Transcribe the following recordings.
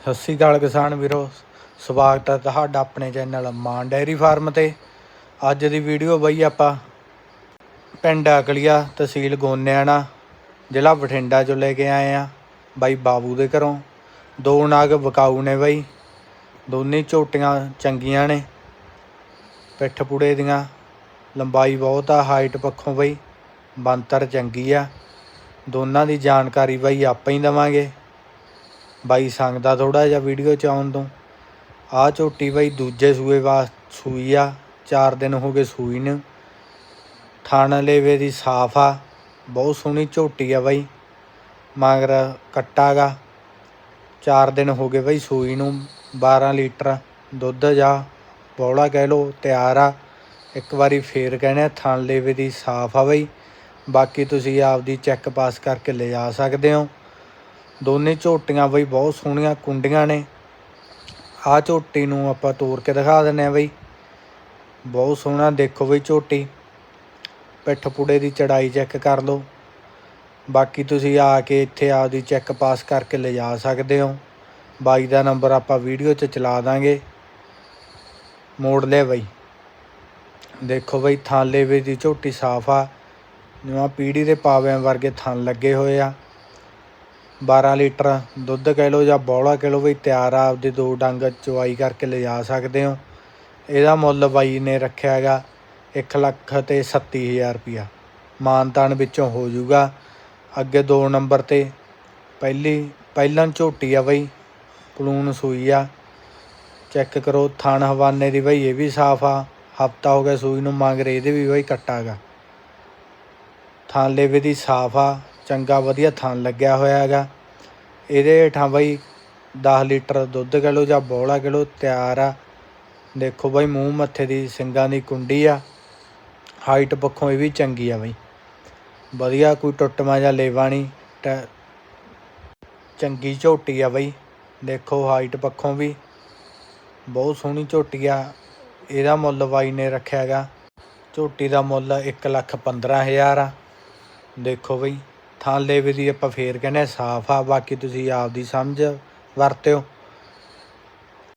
ਸਤਿ ਸ਼੍ਰੀ ਅਕਾਲ ਕਿਸਾਨ ਵੀਰੋ, ਸਵਾਗਤ ਹੈ ਤੁਹਾਡਾ ਆਪਣੇ ਚੈਨਲ ਮਾਨ ਡੈਰੀ ਫਾਰਮ ਤੇ। ਅੱਜ ਦੀ ਵੀਡੀਓ ਬਈ ਆਪਾਂ ਪਿੰਡ ਅਕਲੀਆ ਤਹਿਸੀਲ ਗੋਨਿਆਣਾ, ਜ਼ਿਲ੍ਹਾ ਬਠਿੰਡਾ ਚੋਂ ਲੈ ਕੇ ਆਏ ਆ ਬਾਈ ਬਾਬੂ ਦੇ ਘਰੋਂ, ਦੋ ਨਾਗ ਵਿਕਾਊ ਨੇ ਬਾਈ, ਦੋਨੇ ਝੋਟੀਆਂ ਚੰਗੀਆਂ ਨੇ, ਪਿੱਠ ਪੁੜੇ ਦੀਆਂ, ਲੰਬਾਈ ਬਹੁਤ ਆ, ਹਾਈਟ ਪੱਖੋਂ ਬਈ ਬੰਤਰ ਚੰਗੀ ਆ। ਦੋਨਾਂ ਦੀ ਜਾਣਕਾਰੀ ਬਾਈ ਆਪਾਂ ਹੀ ਦਵਾਂਗੇ। ਬਾਈ ਸੰਗਦਾ ਥੋੜਾ ਜਿਹਾ ਵੀਡੀਓ ਚ ਆਉਣ ਤੋਂ। ਆ ਝੋਟੀ ਬਾਈ ਦੂਜੇ ਸੂਏ ਵਾਸ ਸੂਈ ਆ 4 ਦਿਨ ਹੋ ਗਏ ਸੂਈ ਨੂੰ ਥਣ ਲੇਵੇ ਦੀ ਸਾਫ਼ ਆ ਬਹੁਤ ਸੋਹਣੀ ਝੋਟੀ ਆ ਬਾਈ। ਮਗਰ ਕੱਟਾ ਗਾ। 4 ਦਿਨ ਹੋ ਗਏ ਬਾਈ ਸੂਈ ਨੂੰ 12 ਲੀਟਰ ਦੁੱਧ ਜਾ ਬੋਲਾ ਕਹਿ ਲੋ ਤਿਆਰ ਆ। ਇੱਕ ਵਾਰੀ ਫੇਰ ਕਹਿੰਦੇ ਆ, ਥਣ ਲੇਵੇ ਦੀ ਸਾਫ਼ ਆ ਬਾਈ। ਬਾਕੀ ਤੁਸੀਂ ਆਪਦੀ ਚੈੱਕ ਪਾਸ ਕਰਕੇ ਲੈ ਜਾ ਸਕਦੇ ਹੋ। ਦੋਨੇ ਝੋਟੀਆਂ ਬਈ ਬਹੁਤ ਸੋਹਣੀਆਂ, ਕੁੰਡੀਆਂ ਨੇ। ਆਹ ਝੋਟੀ ਨੂੰ ਆਪਾਂ ਤੋੜ ਕੇ ਦਿਖਾ ਦਿੰਨੇ ਆ ਬਈ। ਬਹੁਤ ਸੋਹਣਾ, ਦੇਖੋ ਬਈ ਝੋਟੀ। ਪਿੱਠ ਪੁੜੇ ਦੀ ਚੜਾਈ ਚੈੱਕ ਕਰ ਲਓ। ਬਾਕੀ ਤੁਸੀਂ ਆ ਕੇ ਇੱਥੇ ਆਪਦੀ ਚੈੱਕ ਪਾਸ ਕਰਕੇ ਲਿਜਾ ਸਕਦੇ ਹੋ। ਬਾਈ ਦਾ ਨੰਬਰ ਆਪਾਂ ਵੀਡੀਓ 'ਚ ਚਲਾ ਦਾਂਗੇ। ਮੋੜ ਲੈ ਬਈ। ਦੇਖੋ ਬਈ ਥਾਂ ਲੇਵੇ ਦੀ ਝੋਟੀ ਸਾਫ਼ ਆ। ਜਿਵੇਂ ਪੀੜੀ ਦੇ ਪਾਵਿਆਂ ਵਰਗੇ ਥਣ ਲੱਗੇ ਹੋਏ ਆ। 12 ਲੀਟਰ ਦੁੱਧ ਕਹਿ ਲਓ ਜਾਂ ਬੌਲਾ ਕਹਿ ਲਓ ਬਈ ਤਿਆਰ ਆ, ਆਪਦੇ ਦੋ ਡੰਗ ਚੁਆਈ ਕਰਕੇ ਲਿਜਾ ਸਕਦੇ ਹੋ। ਇਹਦਾ ਮੁੱਲ ਬਾਈ ਨੇ ਰੱਖਿਆ ਹੈਗਾ ਇੱਕ ਲੱਖ ਤੇ 37000 ਰੁਪਿਆ ਮਾਨਤਾਨ ਵਿੱਚੋਂ ਹੋ ਜਾਊਗਾ। ਅੱਗੇ ਦੋ ਨੰਬਰ ਤੇ ਪਹਿਲੀ, ਪਹਿਲਾਂ ਝੋਟੀ ਆ ਬਈ, ਪਲੂਨ ਸੂਈ ਆ। ਚੈੱਕ ਕਰੋ ਥਣ ਹਵਾਨੇ ਦੀ ਬਈ ਇਹ ਵੀ ਸਾਫ਼ ਆ। ਹਫਤਾ ਹੋ ਗਿਆ ਸੂਈ ਨੂੰ ਮੰਗ ਰਹੇ ਇਹਦੇ ਵੀ ਬਈ ਕੱਟਾ ਗਾ ਥਾਂ ਲੇਵੇ ਦੀ ਸਾਫ਼ ਆ। ਚੰਗਾ ਵਧੀਆ ਥਾਂ ਲੱਗਿਆ ਹੋਇਆ ਹੈਗਾ। ਇਹਦੇ ਹੇਠਾਂ ਬਾਈ 10 ਲੀਟਰ ਦੁੱਧ ਕਿਲੋ ਜਾਂ ਬੋਲਾ ਕਿਲੋ ਤਿਆਰ ਆ। ਦੇਖੋ ਬਾਈ ਮੂੰਹ ਮੱਥੇ ਦੀ ਸਿੰਗਾਂ ਦੀ ਕੁੰਡੀ ਆ। ਹਾਈਟ ਪੱਖੋਂ ਇਹ ਵੀ ਚੰਗੀ ਆ ਬਈ। ਵਧੀਆ ਕੋਈ ਟੁੱਟਮਾ ਜਾਂ ਲੇਵਾ ਨਹੀਂ। ਟੈ- ਚੰਗੀ ਝੋਟੀ ਆ ਬਾਈ। ਦੇਖੋ ਹਾਈਟ ਪੱਖੋਂ ਵੀ। ਬਹੁਤ ਸੋਹਣੀ ਝੋਟੀ ਆ। ਇਹਦਾ ਮੁੱਲ ਬਾਈ ਨੇ ਰੱਖਿਆ ਹੈਗਾ। ਝੋਟੀ ਦਾ ਮੁੱਲ 1 ਲੱਖ 15000 ਆ। ਦੇਖੋ ਬਈ। ਥਾਂ ਵੀ ਦੀ ਆਪਾਂ ਫੇਰ ਕਹਿੰਦੇ ਸਾਫ਼ ਆ, ਬਾਕੀ ਤੁਸੀਂ ਆਪਦੀ ਸਮਝ ਵਰਤਿਓ।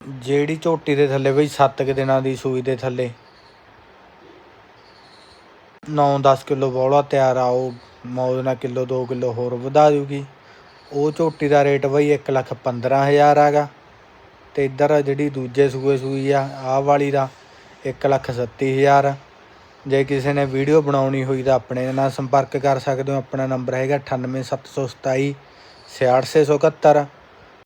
ਜਿਹੜੀ ਝੋਟੀ ਦੇ ਥੱਲੇ ਬਈ 7 ਕੁ ਦਿਨਾਂ ਦੀ ਸੂਈ ਦੇ ਥੱਲੇ। 9-10 ਕਿਲੋ ਬੋਲਾ ਤਿਆਰ ਆ, ਉਹ ਮੌਜ ਨਾਲ ਕਿਲੋ 2 ਕਿਲੋ ਹੋਰ ਵਧਾ ਜੂਗੀ। ਉਹ ਝੋਟੀ ਦਾ ਰੇਟ ਬਈ 1 ਲੱਖ 15000 ਆਗਾ ਤੇ ਇੱਧਰ ਜਿਹੜੀ ਦੂਜੇ ਸੂਏ ਸੂਈ ਆ, ਆਹ ਵਾਲੀ ਦਾ 1 ਲੱਖ 30000 ਜੇ ਕਿਸੇ ਨੇ ਵੀਡੀਓ ਬਣਾਉਣੀ ਹੋਈ ਤਾਂ ਆਪਣੇ ਨਾਲ ਸੰਪਰਕ ਕਰ ਸਕਦੇ ਹੋ। ਆਪਣਾ ਨੰਬਰ ਹੈਗਾ 98727 66671